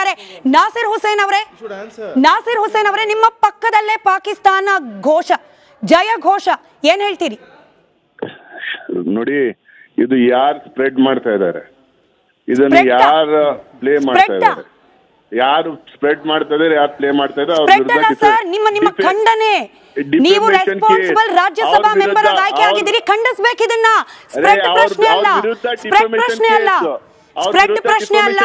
ಇದ್ದಾರೆ ನಾಸಿರ್ ಹುಸೇನ್ ಅವರೇ ನಾಸಿರ್ ಹುಸೇನ್ ಅವರೇ ನಿಮ್ಮ ಪಕ್ಕದಲ್ಲೇ ಪಾಕಿಸ್ತಾನ ಘೋಷ ಜಯ ಘೋಷ ಏನ್ ಹೇಳ್ತೀರಿ? ನೋಡಿ ಇದು ಯಾರು ಸ್ಪ್ರೆಡ್ ಮಾಡ್ತಾ ಇದ್ದಾರೆ? ಇದನ್ನ ಯಾರು ಪ್ಲೇ ಮಾಡ್ತಾ ಇದ್ದಾರೆ? ಯಾರು ಸ್ಪ್ರೆಡ್ ಮಾಡ್ತಾ ಇದ್ದಾರೆ ಯಾರು ಪ್ಲೇ ಮಾಡ್ತಾ ಇದ್ದಾರೆ? ಅವ್ರ ವಿರುದ್ಧ ಸರ್ ನಿಮ್ಮ ನಿಮ್ಮ ಖಂಡನೆ. ನೀವು ರೆಸ್ಪಾನ್ಸಿಬಲ್ ರಾಜ್ಯಸಭಾ ಮೆಂಬರ್ ಆಗಿ ಆಯ್ಕೆ ಆಗಿದ್ದೀರಿ ಖಂಡಿಸ್ಬೇಕು ಇದನ್ನ ಸ್ಪ್ರೆಡ್ ಪ್ರಶ್ನೆ ಅಲ್ಲ. ಸ್ಪ್ರೆಡ್ ಪ್ರಶ್ನೆ ಅಲ್ಲ. ಸ್ಪ್ರೆಡ್ ಪ್ರಶ್ನೆ ಅಲ್ಲ.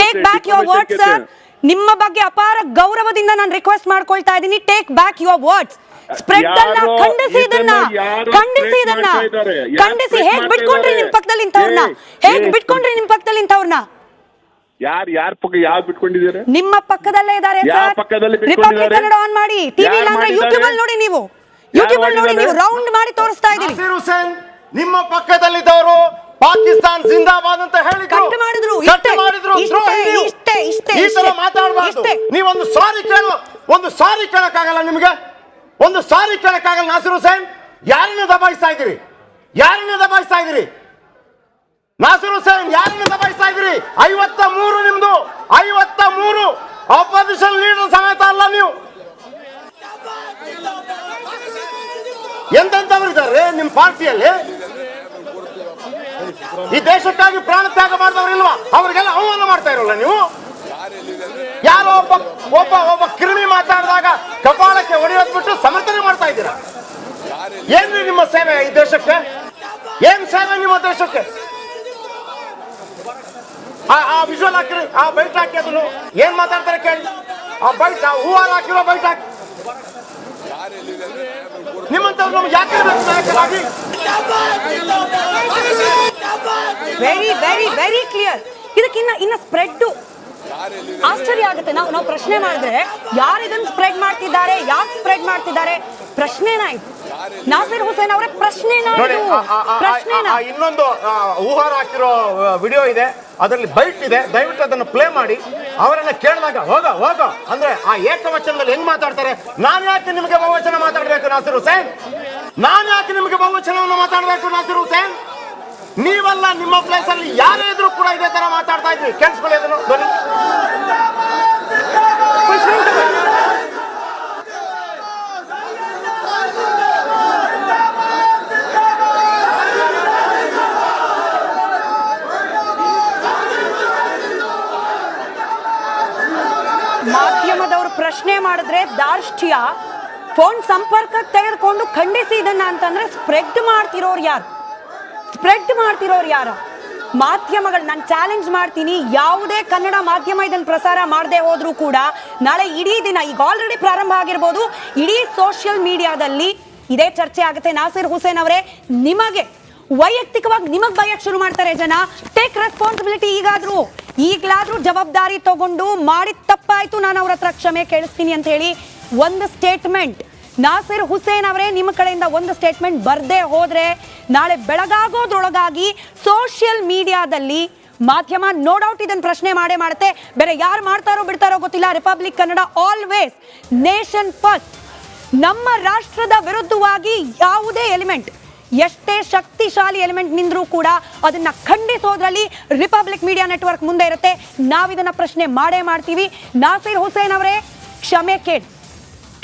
Take back your words sir ನಿಮ್ಮ ಬಗ್ಗೆ ಅಪಾರ ಗೌರವದಿಂದ ನಾನು ರಿಕ್ವೆಸ್ಟ್ ಮಾಡ್ಕೊಳ್ತಾ ಇದ್ದೀನಿ. Take back your words spread ಅಲ್ಲ ಖಂಡಿಸಿ ಇದನ್ನ ಖಂಡಿಸಿ ಇದನ್ನ. ಖಂಡಿಸಿ. spread ಹೇಗ್ ಬಿಟ್ಕೊಂಡ್ರಿ? ನಿಮ್ ಪಕ್ಕದಲ್ಲಿ ಇಂಥವ್ರನ್ನ? ಹೇಗ್ ಬಿಟ್ಕೊಂಡ್ರಿ ನಿಮ್ ಪಕ್ಕದಲ್ಲಿ ಇಂಥವ್ರನ್ನ? ಯಾರು ಯಾರ್ ಪಕ್ಕ ಯಾವ ಬಿಟ್ಕೊಂಡಿದ್ದಾರೆ? ನಿಮ್ಮ ಪಕ್ಕದಲ್ಲೇ ಇದ್ದಾರೆ ಯಾವ ಸರ್ ಪಕ್ಕದಲ್ಲಿ ರಿಪಬ್ಲಿಕ್? ಕನ್ನಡ ಆನ್ ಮಾಡಿ. ಟಿವಿ ಇಲ್ಲ ಅಂದ್ರೆ? ಯೂಟ್ಯೂಬ್ ಅಲ್ಲಿ ನೋಡಿ ನೀವು. ಯೂಟ್ಯೂಬ್ ಅಲ್ಲಿ ನೋಡಿ ನೀವು ರೌಂಡ್ ಮಾಡಿ ತೋರಿಸ್ತಾ ಇದೀವಿ ನಿಮ್ಮ ಪಕ್ಕದಲ್ಲಿದ್ದವರು ಪಾಕಿಸ್ತಾನ್ ಜಿಂದಾಬಾದ್ ಅಂತ ಹೇಳಿದ್ರು. ಮಾಡಿದ್ರು, ಮಾಡಿದ್ರು ಈ ತರ ಮಾತಾಡಬಾರ್ದು. ನೀವೊಂದು ಸಾರಿ ಕೇಳು ಒಂದು ಸಾರಿ ಕೇಳಕ್ಕಾಗಲ್ಲ ನಿಮಗೆ? ಒಂದು ಸಾರಿ ಕೇಳಕ್ಕಾಗಲ್ಲ ನಾಸಿರ್ ಹುಸೇನ್? ಯಾರನ್ನ ದಬಾಯಿಸ್ತಾ ಇದ್ದೀರಿ? ಯಾರನ್ನ ದಬಾಯಿಸ್ತಾ ಇದ್ದೀರಿ? ನಾಸಿರ್ ಹುಸೇನ್ ಯಾರನ್ನ ದಬಾಯಿಸ್ತಾ ಇದ್ದೀರಿ? ಐವತ್ತ ಮೂರು ನಿಮ್ದು ಐವತ್ತ ಮೂರು. ಆಪೋಸಿಷನ್ ಲೀಡರ್ ಸಮೇತ ಅಲ್ಲ ನೀವು. ಎಂತೆಂತವರಿದ್ದಾರೆ ನಿಮ್ಮ ಪಾರ್ಟಿಯಲ್ಲಿ? ಈ ದೇಶಕ್ಕಾಗಿ ಪ್ರಾಣ ತ್ಯಾಗ ಮಾಡಿದವರು ಇಲ್ವಾ? ಅವರಿಗೆಲ್ಲ ಅವಮಾನ ಮಾಡ್ತಾ ಇರಲ್ಲ ನೀವು? ಯಾರೋ ಒಬ್ಬ ಒಬ್ಬ ಒಬ್ಬ ಕಿರಣಿ ಮಾತಾಡಿದಾಗ ಕಪಾಳಕ್ಕೆ ಹೊಡೆಯೋದ್ ಬಿಟ್ಟು ಸಮರ್ಥನೆ ಮಾಡ್ತಾ ಇದ್ದೀರಾ? ಏನ್ರಿ ನಿಮ್ಮ ಸೇವೆ ಈ ದೇಶಕ್ಕೆ? ಏನ್ ಸೇವೆ ನಿಮ್ಮ ದೇಶಕ್ಕೆ? ಆ ವಿಜುವಲ್ ಹಾಕಿರಿ, ಆ ಬೈಟ್ ಹಾಕಿ ಅದನ್ನು. ಏನ್ ಮಾತಾಡ್ತಾರೆ ಕೇಳಿ. ಆ ಬೈಟ್ ಆ ಹೂವಾರ ಹಾಕಿರೋ ಬೈಟ್ ಹಾಕಿ. ನಿಮ್ಮಂತವ್ರು ನಮ್ಗೆ ಯಾಕೆ ನಾಯಕರಾಗಿ ವೆರಿ ವೆರಿ ವೆರಿ ಕ್ಲಿಯರ್ ಇದಕ್ಕಿನ್ನ ಇನ್ನ ಸ್ಪ್ರೆಡ್ ಆಶ್ಚರ್ಯ ಆಗುತ್ತೆ. ನಾವು ನಾವು ಪ್ರಶ್ನೆ ಮಾಡಿದ್ರೆ ಯಾರು ಇದನ್ನ ಸ್ಪ್ರೆಡ್ ಮಾಡ್ತಿದ್ದಾರೆ ಯಾಕೆ ಸ್ಪ್ರೆಡ್ ಮಾಡ್ತಿದ್ದಾರೆ? ಪ್ರಶ್ನೆನಾಯ್ತು ನಾಸಿರ್ ಹುಸೇನ್ ಅವರೇ ಪ್ರಶ್ನೆ ನೋಡಿ ಇನ್ನೊಂದು ಊಹಾರ ಹಾಕಿರೋ ವಿಡಿಯೋ ಇದೆ. ಅದರಲ್ಲಿ ಬೈಟ್ ಇದೆ. ದಯವಿಟ್ಟು ಅದನ್ನು ಪ್ಲೇ ಮಾಡಿ. ಅವರನ್ನ ಕೇಳಿದಾಗ ಹೋಗ ಹೋಗ. ಅಂದ್ರೆ ಆ ಏಕವಚನದಲ್ಲಿ ಹೆಂಗ್ ಮಾತಾಡ್ತಾರೆ? ನಾನು ಯಾಕೆ ನಿಮಗೆ ಬಹುವಚನ ಮಾತಾಡಬೇಕು ನಾಸಿರ್ ಹುಸೇನ್? ನಾನು ಯಾಕೆ ನಿಮಗೆ ಬಹುವಚನವನ್ನು ಮಾತಾಡಬೇಕು ನಾಸಿರ್ ಹುಸೇನ್? ನೀವಲ್ಲ ನಿಮ್ಮ ಪ್ಲೇಸ್ ಅಲ್ಲಿ ಯಾರೇ ಇದ್ರು ಕೂಡ ಇದೇ ತರ ಮಾತಾಡ್ತಾ ಇದ್ವಿ ಕೇಳಿಸ್ಕೊಳ್ಳಿ ಅದನ್ನು ಧ್ವನಿ ಮಾಧ್ಯಮದವರು ಪ್ರಶ್ನೆ ಮಾಡಿದ್ರೆ ದಾರ್ಷ್ಟ್ಯ. ಫೋನ್ ಸಂಪರ್ಕ ತೆಗೆದುಕೊಂಡು ಖಂಡಿಸಿ ಇದನ್ನ ಅಂತಂದ್ರೆ ಸ್ಪ್ರೆಡ್ ಮಾಡ್ತಿರೋರು ಯಾರು? ಸ್ಪ್ರೆಡ್ ಮಾಡ್ತಿರೋರು ಯಾರು? ಮಾಧ್ಯಮಗಳು, ನಾನು ಚಾಲೆಂಜ್ ಮಾಡ್ತೀನಿ. ಯಾವುದೇ ಕನ್ನಡ ಮಾಧ್ಯಮ ಇದನ್ನು ಪ್ರಸಾರ ಮಾಡದೆ ಹೋದರೂ ಕೂಡ ನಾಳೆ ಇಡೀ ದಿನ, ಈಗ ಆಲ್ರೆಡಿ ಪ್ರಾರಂಭ ಆಗಿರ್ಬೋದು, ಇಡೀ ಸೋಷಿಯಲ್ ಮೀಡಿಯಾದಲ್ಲಿ ಇದೇ ಚರ್ಚೆ ಆಗುತ್ತೆ. ನಾಸಿರ್ ಹುಸೇನ್ ಅವರೇ, ನಿಮಗೆ ವೈಯಕ್ತಿಕವಾಗಿ ನಿಮಗೆ ಬಯಕ್ ಶುರು ಮಾಡ್ತಾರೆ ಜನ. Take responsibility ಈಗಾದ್ರೂ. ಈಗಲಾದ್ರೂ ಜವಾಬ್ದಾರಿ ತಗೊಂಡು ಮಾಡಿದ ತಪ್ಪಾಯ್ತು. ನಾನು ಅವ್ರ ಹತ್ರ ಕ್ಷಮೆ ಕೇಳಿಸ್ತೀನಿ ಅಂತ ಹೇಳಿ ಒಂದು ಸ್ಟೇಟ್ಮೆಂಟ್ ನಾಸಿರ್ ಹುಸೇನ್ ಅವರೇ ನಿಮ್ಮ ಕಡೆಯಿಂದ ಒಂದು ಸ್ಟೇಟ್ಮೆಂಟ್ ಬರ್ದೇ ಹೋದ್ರೆ ನಾಳೆ ಬೆಳಗಾಗೋದ್ರೊಳಗಾಗಿ ಸೋಷಿಯಲ್ ಮೀಡಿಯಾದಲ್ಲಿ ಮಾಧ್ಯಮ ನೋ ಡೌಟ್ ಇದನ್ನ ಪ್ರಶ್ನೆ ಮಾಡೇ ಮಾಡುತ್ತೆ. ಬೇರೆ ಯಾರು ಮಾಡ್ತಾರೋ ಬಿಡ್ತಾರೋ ಗೊತ್ತಿಲ್ಲ. Republic Kannada always nation first ನಮ್ಮ ರಾಷ್ಟ್ರದ ವಿರುದ್ಧವಾಗಿ ಯಾವುದೇ ಎಲಿಮೆಂಟ್ ಎಷ್ಟೇ ಶಕ್ತಿಶಾಲಿ ಎಲಿಮೆಂಟ್ ನಿಂದ್ರೂ ಕೂಡ ಅದನ್ನ ಖಂಡಿಸೋದ್ರಲ್ಲಿ ರಿಪಬ್ಲಿಕ್ ಮೀಡಿಯಾ ನೆಟ್ವರ್ಕ್ ಮುಂದೆ ಇರುತ್ತೆ. ನಾವಿದನ್ನ ಪ್ರಶ್ನೆ ಮಾಡೇ ಮಾಡ್ತೀವಿ. ನಾಸೀರ್ ಹುಸೇನ್ ಅವರೇ, ಕ್ಷಮೆ ಕೇಳಿ.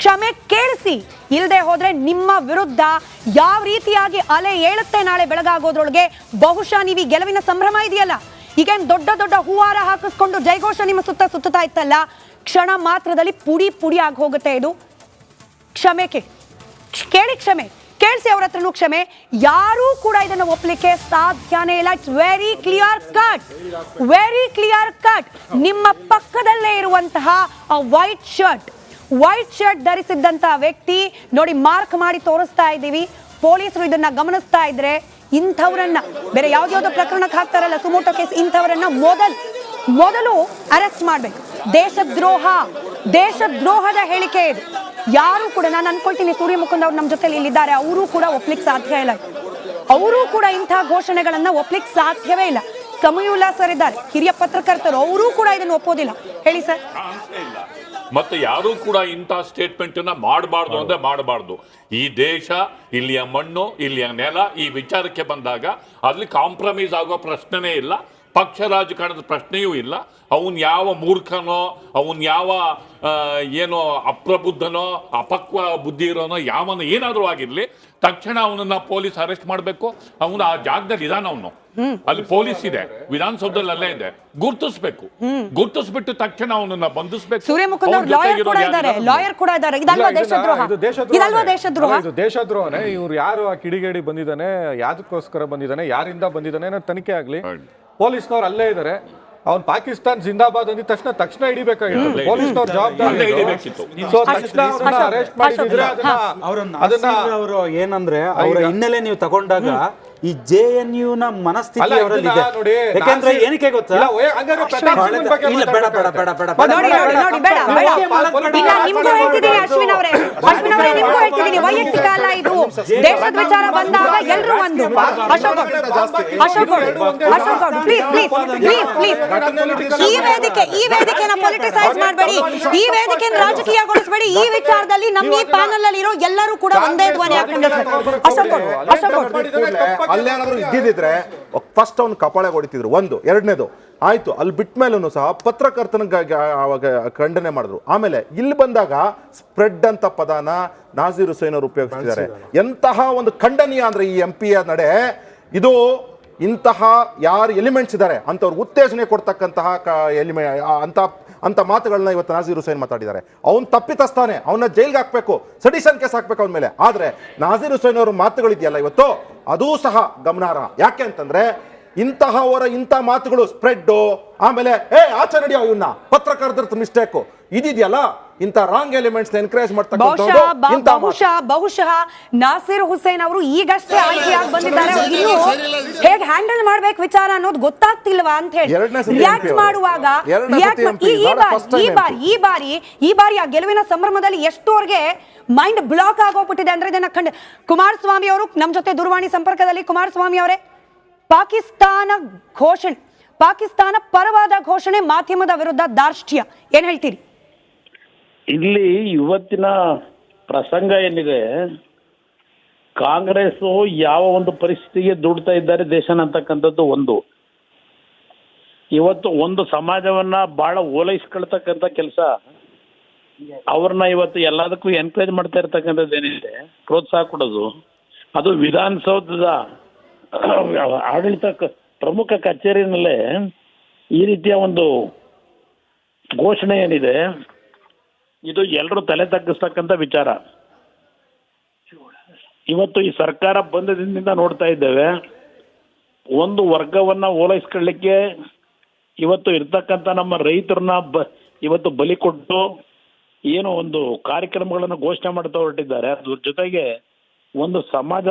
ಕ್ಷಮೆ ಕೇಳಿಸಿ. ಇಲ್ಲದೆ ಹೋದ್ರೆ ನಿಮ್ಮ ವಿರುದ್ಧ ಯಾವ ರೀತಿಯಾಗಿ ಅಲೆ ಏಳುತ್ತೆ ನಾಳೆ ಬೆಳಗಾಗೋದ್ರೊಳಗೆ, ಬಹುಶಃ ನೀವು ಗೆಲುವಿನ ಸಂಭ್ರಮ ಇದೆಯಲ್ಲ? ಈಗೇನು ದೊಡ್ಡ ದೊಡ್ಡ ಹೂವಾರ ಹಾಕಿಸ್ಕೊಂಡು ಜೈಘೋಷ ನಿಮ್ಮ ಸುತ್ತ ಸುತ್ತತಾ ಇತ್ತಲ್ಲ? ಕ್ಷಣ ಮಾತ್ರದಲ್ಲಿ ಪುಡಿ ಪುಡಿ ಆಗಿ ಹೋಗುತ್ತೆ ಇದು. ಕ್ಷಮೆ ಕೇಳಿ ಕ್ಷಮೆ. ಕೇಳಿಸಿ ಅವ್ರ ಹತ್ರನೂ ಕ್ಷಮೆ. ಯಾರೂ ಕೂಡ ಇದನ್ನು ಒಪ್ಪಲಿಕ್ಕೆ ಸಾಧ್ಯನೇ ಇಲ್ಲ. It's very clear cut very clear cut ನಿಮ್ಮ ಪಕ್ಕದಲ್ಲೇ ಇರುವಂತಹ ವೈಟ್ ಶರ್ಟ್ ವೈಟ್ ಶರ್ಟ್ ಧರಿಸಿದ್ದಂತಹ ವ್ಯಕ್ತಿ, ನೋಡಿ ಮಾರ್ಕ್ ಮಾಡಿ ತೋರಿಸ್ತಾ ಇದ್ದೀವಿ. ಪೊಲೀಸರು ಇದನ್ನ ಗಮನಿಸ್ತಾ ಇದ್ರೆ ಇಂಥವರನ್ನ, ಬೇರೆ ಯಾವ್ದಾವ್ದು ಪ್ರಕರಣಕ್ಕೆ ಹಾಕ್ತಾರಲ್ಲ, ಸುಮೋಟೋ ಕೇಸ್, ಇಂಥವರನ್ನ ಮೊದಲು ಮೊದಲು ಅರೆಸ್ಟ್ ಮಾಡ್ಬೇಕು. ದೇಶದ್ರೋಹ, ದೇಶದ್ರೋಹದ ಹೇಳಿಕೆ ಇದು. ಯಾರು ಕೂಡ ನಾನು ಅನ್ಕೊಳ್ತೀನಿ ಸೂರ್ಯ ಮುಕುಂದ್ ಅವ್ರು ನಮ್ಮ ಜೊತೆಲಿ ಇಲ್ಲಿದ್ದಾರೆ. ಅವರು ಕೂಡ ಒಪ್ಲಿಕ್ಕೆ ಸಾಧ್ಯ ಇಲ್ಲ. ಅವರು ಕೂಡ ಇಂತಹ ಘೋಷಣೆಗಳನ್ನ ಒಪ್ಲಿಕ್ಕೆ ಸಾಧ್ಯವೇ ಇಲ್ಲ. ಸಮಯುಲ್ಲಾ ಸರ್ ಇದ್ದಾರೆ ಹಿರಿಯ ಪತ್ರಕರ್ತರು ಅವರು ಕೂಡ ಇದನ್ನು ಒಪ್ಪೋದಿಲ್ಲ. ಹೇಳಿ ಸರ್. ಇಲ್ಲ. ಮತ್ತೆ ಯಾರೂ ಕೂಡ ಇಂಥ ಸ್ಟೇಟ್ಮೆಂಟ್ ಅನ್ನ ಮಾಡಬಾರ್ದು ಅಂದ್ರೆ ಮಾಡಬಾರ್ದು. ಈ ದೇಶ ಇಲ್ಲಿಯ ಮಣ್ಣು ಇಲ್ಲಿಯ ನೆಲ ಈ ವಿಚಾರಕ್ಕೆ ಬಂದಾಗ ಅಲ್ಲಿ ಕಾಂಪ್ರಮೈಸ್ ಆಗೋ ಪ್ರಶ್ನೆನೇ ಇಲ್ಲ. ಪಕ್ಷ ರಾಜಕಾರಣದ ಪ್ರಶ್ನೆಯೂ ಇಲ್ಲ. ಅವನು ಯಾವ ಮೂರ್ಖನೋ ಅವನು ಯಾವ ಏನೋ ಅಪ್ರಬುದ್ಧನೋ ಅಪಕ್ವ ಬುದ್ಧಿ ಇರೋನೋ ಯಾವನ ಏನಾದರೂ ಆಗಿರಲಿ ತಕ್ಷಣ ಅವನನ್ನ ಪೊಲೀಸ್ ಅರೆಸ್ಟ್ ಮಾಡಬೇಕು. ಅವನು ಆ ಜಾಗದಲ್ಲಿ ಇದಾನ ಅವನು. ಅಲ್ಲಿ ಪೊಲೀಸ್ ಇದೆ. ವಿಧಾನಸೌಧದಲ್ಲಿ ಅಲ್ಲೇ ಇದೆ. ಗುರ್ತಿಸ್ಬೇಕು. ಗುರ್ತಿಸ್ಬಿಟ್ಟು ತಕ್ಷಣ ಅವನನ್ನ ಬಂಧಿಸಬೇಕು. ಸೂರ್ಯಮುಖಂದ್ ಲಾಯರ್ ಕೂಡ ಇದ್ದಾರೆ ಲಾಯರ್ ಕೂಡ ಇದ್ದಾರೆ ಇದಲ್ವಾ ದೇಶದ್ರೋಹ? ಇದು ದೇಶದ್ರೋಹನೇ. ಇದಲ್ವಾ ದೇಶದ್ರೋಹ? ಇದು ದೇಶದ್ರೋಹನೇ. ಇವ್ರು ಯಾರು ಆ ಕಿಡಿಗೇಡಿ ಬಂದಿದ್ದಾನೆ ಯಾದಕ್ಕೋಸ್ಕರ ಬಂದಿದ್ದಾನೆ ಯಾರಿಂದ ಬಂದಿದ್ದಾನೆ ಅನ್ನೋ ತನಿಖೆ ಆಗ್ಲಿ. ಪೊಲೀಸ್ನವ್ರು ಅಲ್ಲೇ ಇದಾರೆ. ಅವ್ನು ಪಾಕಿಸ್ತಾನ್ ಜಿಂದಾಬಾದ್ ಅಂದಿದ ತಕ್ಷಣ ತಕ್ಷಣ ಹಿಡಿಬೇಕಾಗಿತ್ತು. ಪೊಲೀಸ್ನವ್ರ ಜವಾಬ್ದಾರಿ ಹಿಡಿಬೇಕಿತ್ತು. ಸೊ ತಕ್ಷಣ ಅರೆಸ್ಟ್ ಮಾಡಿದ್ರೆ ಅದನ್ನ ಅವರ ಅವರು ಏನಂದ್ರೆ ಅವರ ಹಿನ್ನೆಲೆ ನೀವು ತಗೊಂಡಾಗ ಈ ಜೆ ಎನ್ ಯು ನ ಮನಸ್ಥಿತಿ ಅವರಲ್ಲಿ ಇದೆ ಯಾಕಂದ್ರೆ ಏನಕ್ಕೆ ಗೊತ್ತಾ? ಇಲ್ಲ, ಬೇಡ, ಬೇಡ, ಬೇಡ, ಬೇಡ, ಬೇಡ, ನೋಡಿ, ನೋಡಿ, ನೋಡಿ, ಬೇಡ, ಬೇಡ. ಇಲ್ಲ ನಿಮ್ಗೂ ಹೇಳ್ತಿದ್ದೀನಿ ಅಶ್ವಿನ್ ಅವರೇ. ಅಶ್ವಿನ್ ಅವರೇ ನಿಮ್ಗೂ ಹೇಳ್ತಿದ್ದೀನಿ ವೈಯಕ್ತಿಕ ಅಲ್ಲ ಇದು. ದೇಶದ ವಿಚಾರ ಬಂದಾಗ ಎಲ್ಲರೂ ಒಂದು Ashok Goud, Ashok Ashok please please please please ಈ ವೇದಿಕೆ ಈ ವೇದಿಕೆನ ಪೊಲಿಟಿಸೈಸ್ ಮಾಡಬೇಡಿ. ಈ ವೇದಿಕೆನ ರಾಜಕೀಯಗೊಳಿಸಬೇಡಿ. ಈ ವಿಚಾರದಲ್ಲಿ ನಮ್ಮ ಈ ಪ್ಯಾನಲ್ ಅಲ್ಲಿ ಇರೋ ಎಲ್ಲರೂ ಕೂಡ ಒಂದೇ ಧ್ವನಿ ಹಾಕೊಂಡಿರ್ತಾರೆ. ಅಶೋಕ್ ಅಶೋಕ್ ಅಲ್ಲೇನಾದ್ರೂ ಇದ್ದಿದ್ರೆ ಫಸ್ಟ್ ಅವ್ನು ಕಪಾಳೆ ಹೊಡಿತಿದ್ರು ಒಂದು. ಎರಡನೇದು ಆಯಿತು ಅಲ್ಲಿ ಬಿಟ್ಟ ಮೇಲೂ ಸಹ ಪತ್ರಕರ್ತನ ಖಂಡನೆ ಮಾಡಿದ್ರು. ಆಮೇಲೆ ಇಲ್ಲಿ ಬಂದಾಗ ಸ್ಪ್ರೆಡ್ ಅಂತ ಪದಾನ ನಾಜೀರ್ ಹುಸೇನ್ ಅವರು ಉಪಯೋಗಿಸ್ತಿದ್ದಾರೆ ಎಂತಹ ಒಂದು ಖಂಡನೀಯ ಅಂದರೆ ಈ ಎಂ ಪಿಯ ನಡೆ ಇದು ಇಂತಹ ಯಾರು ಎಲಿಮೆಂಟ್ಸ್ ಇದ್ದಾರೆ ಅಂತವ್ರಿಗೆ ಉತ್ತೇಜನೆ ಕೊಡ್ತಕ್ಕಂತಹ ಎಲಿಮೆ ಅಂತ ಅಂತ ಮಾತುಗಳನ್ನ ಇವತ್ತು ನಾಜೀರ್ ಹುಸೇನ್ ಮಾತಾಡಿದ್ದಾರೆ. ಅವ್ನು ತಪ್ಪಿತಸ್ತಾನೆ ಅವನ್ನ ಜೈಲ್ಗೆ ಹಾಕ್ಬೇಕು, ಸಡಿಷನ್ ಕೇಸ್ ಹಾಕ್ಬೇಕು ಅವನ ಮೇಲೆ. ಆದರೆ ನಾಜೀರ್ ಹುಸೇನ್ ಅವರ ಮಾತುಗಳಿದೆಯಲ್ಲ ಇವತ್ತು? ಅದೂ ಸಹ ಗಮನಾರ್ಹ. ಯಾಕೆ ಅಂತಂದ್ರೆ ಇಂತಹವರ ಇಂಥ ಮಾತುಗಳು ಸ್ಪ್ರೆಡ್ ಆಮೇಲೆ, ಏ ಆಚೆ ನಡೆಯೋ ಇವನ್ನ ಪತ್ರಕರ್ತರ ಮಿಸ್ಟೇಕು ಇದಿದೆಯಲ್ಲ? ಇಂಥ ರಾಂಗ್ ಎಲಿಮೆಂಟ್ಸ್ ಎನ್ಕರೇಜ್ ಮಾತು. ಬಹುಶಃ ಬಹುಶಃ ನಾಸಿರ್ ಹುಸೇನ್ ಅವರು ಈಗಷ್ಟೇ ಆಯ್ಕೆಯಾಗಿ ಬಂದಿದ್ದಾರೆ. ಹೇಗೆ ಹ್ಯಾಂಡಲ್ ಮಾಡ್ಬೇಕು ವಿಚಾರ ಅನ್ನೋದು ಗೊತ್ತಾಗ್ತಿಲ್ವಾ ಅಂತ ಹೇಳಿ. ರಿಯಾಕ್ಟ್ ಮಾಡುವಾಗ ಈ- ಈ ಬಾರಿ ಈ ಬಾರಿ ಈ ಬಾರಿ ಈ ಬಾರಿ ಆ ಗೆಲುವಿನ ಸಂಭ್ರಮದಲ್ಲಿ ಎಷ್ಟೋರ್ಗೆ ಮೈಂಡ್ ಬ್ಲಾಕ್ ಆಗೋಗ್ಬಿಟ್ಟಿದೆ ಅಂದ್ರೆ ಇದನ್ನ ಕಂಡು ಕುಮಾರಸ್ವಾಮಿ ಅವರು ನಮ್ಮ ಜೊತೆ ದೂರವಾಣಿ ಸಂಪರ್ಕದಲ್ಲಿ ಕುಮಾರಸ್ವಾಮಿ ಅವರೇ ಪಾಕಿಸ್ತಾನ ಘೋಷಣೆ ಪಾಕಿಸ್ತಾನ ಪರವಾದ ಘೋಷಣೆ ಮಾಧ್ಯಮದ ವಿರುದ್ಧ ದಾರ್ಷ್ಟ್ಯ ಏನ್ ಹೇಳ್ತೀರಿ? ಇಲ್ಲಿ ಇವತ್ತಿನ ಪ್ರಸಂಗ ಏನಿದೆ ಕಾಂಗ್ರೆಸ್ ಯಾವ ಒಂದು ಪರಿಸ್ಥಿತಿಗೆ ದುಡ್ತಾ ಇದ್ದಾರೆ ದೇಶನ ಅಂತಕ್ಕಂಥದ್ದು ಒಂದು. ಇವತ್ತು ಒಂದು ಸಮಾಜವನ್ನ ಬಹಳ ಓಲೈಸ್ಕೊಳ್ತಕ್ಕಂಥ ಕೆಲಸ, ಅವ್ರನ್ನ ಇವತ್ತು ಎಲ್ಲದಕ್ಕೂ ಎನ್ಕರೇಜ್ ಮಾಡ್ತಾ ಇರ್ತಕ್ಕಂಥದ್ದು ಏನಿದೆ, ಪ್ರೋತ್ಸಾಹ ಕೊಡೋದು. ಅದು ವಿಧಾನಸೌಧದ ಆಡಳಿತ ಪ್ರಮುಖ ಕಚೇರಿನಲ್ಲೇ ಈ ರೀತಿಯ ಒಂದು ಘೋಷಣೆ ಏನಿದೆ ಇದು ಎಲ್ಲರೂ ತಲೆ ತಗ್ಗಿಸ್ತಕ್ಕಂಥ ವಿಚಾರ. ಇವತ್ತು ಈ ಸರ್ಕಾರ ಬಂದದಿಂದ ನೋಡ್ತಾ ಇದ್ದೇವೆ, ಒಂದು ವರ್ಗವನ್ನ ಓಲೈಸ್ಕೊಳ್ಳಿಕ್ಕೆ ಇವತ್ತು ಇರ್ತಕ್ಕಂಥ ನಮ್ಮ ರೈತರನ್ನ ಬ, ಇವತ್ತು ಬಲಿ ಕೊಟ್ಟು ಏನೋ ಒಂದು ಕಾರ್ಯಕ್ರಮಗಳನ್ನು ಘೋಷಣೆ ಮಾಡ್ತಾ ಹೊರಟಿದ್ದಾರೆ. ಅದ್ರ ಜೊತೆಗೆ ಒಂದು ಸಮಾಜ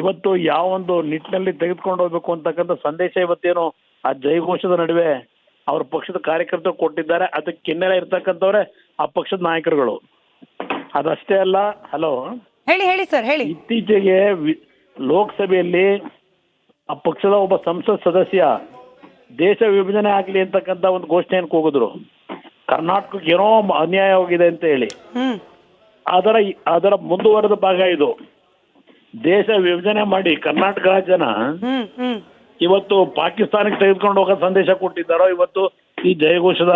ಇವತ್ತು ಯಾವ ಒಂದು ನಿಟ್ಟಿನಲ್ಲಿ ತೆಗೆದುಕೊಂಡು ಹೋಗ್ಬೇಕು ಅಂತಕ್ಕಂಥ ಸಂದೇಶ ಇವತ್ತೇನು ಆ ಜೈಘೋಷದ ನಡುವೆ ಅವ್ರ ಪಕ್ಷದ ಕಾರ್ಯಕರ್ತರು ಕೊಟ್ಟಿದ್ದಾರೆ. ಅದಕ್ಕೆ ಕಿನ್ನೆಲೆ ಇರ್ತಕ್ಕಂಥವ್ರೆ ಆ ಪಕ್ಷದ ನಾಯಕರುಗಳು. ಅದಷ್ಟೇ ಅಲ್ಲ ಹಲೋ? ಹೇಳಿ ಹೇಳಿ ಸರ್ ಹೇಳಿ. ಇತ್ತೀಚೆಗೆ ಲೋಕಸಭೆಯಲ್ಲಿ ಆ ಪಕ್ಷದ ಒಬ್ಬ ಸಂಸತ್ ಸದಸ್ಯ ದೇಶ ವಿಭಜನೆ ಆಗಲಿ ಅಂತಕ್ಕಂತ ಒಂದು ಘೋಷಣೆಯನ್ನು ಕೂಗಿದ್ರು ಕರ್ನಾಟಕಕ್ಕೆ ಏನೋ ಅನ್ಯಾಯವಾಗಿದೆ ಅಂತ ಹೇಳಿ. ಅದರ ಅದರ ಮುಂದುವರೆದ ಭಾಗ ಇದು. ದೇಶ ವಿಭಜನೆ ಮಾಡಿ ಕರ್ನಾಟಕ ರಾಜ್ಯನ ಇವತ್ತು ಪಾಕಿಸ್ತಾನಕ್ಕೆ ತೆಗೆದುಕೊಂಡು ಹೋಗೋ ಸಂದೇಶ ಕೊಟ್ಟಿದ್ದಾರೋ? ಇವತ್ತು ಈ ಜಯಘೋಷದ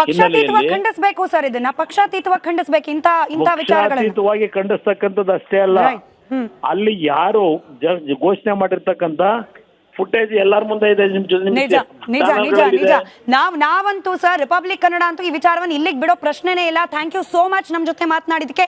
ಪಕ್ಷಾತೀತವಾಗಿ ಖಂಡಿಸಬೇಕು ಸರ್ ಇದನ್ನ. ಪಕ್ಷಾತೀತವಾಗಿ ಖಂಡಿಸಬೇಕು. ಇಂತ ಇಂತ ವಿಚಾರಗಳನ್ನು. ಪಕ್ಷಾತೀತವಾಗಿ ಖಂಡಿಸ್ತಕ್ಕಂಥದ್ದು ಅಷ್ಟೇ ಅಲ್ಲ. ಅಲ್ಲಿ ಯಾರು ಘೋಷಣೆ ಮಾಡಿರ್ತಕ್ಕಂತ ಫುಟೇಜ್ ಎಲ್ಲರ ಮುಂದೆ ಇದೆ. ನಿಜ ನಿಜ ನಿಜ ನಿಜ. ನಾವ್ ನಾವಂತೂ ಸರ್ ರಿಪಬ್ಲಿಕ್ ಕನ್ನಡ ಅಂತೂ ಈ ವಿಚಾರವನ್ನು ಇಲ್ಲಿಗೆ ಬಿಡೋ ಪ್ರಶ್ನೆನೇ ಇಲ್ಲ. ಥ್ಯಾಂಕ್ ಯು ಸೋ ಮಚ್ ನಮ್ ಜೊತೆ ಮಾತನಾಡಿದಕ್ಕೆ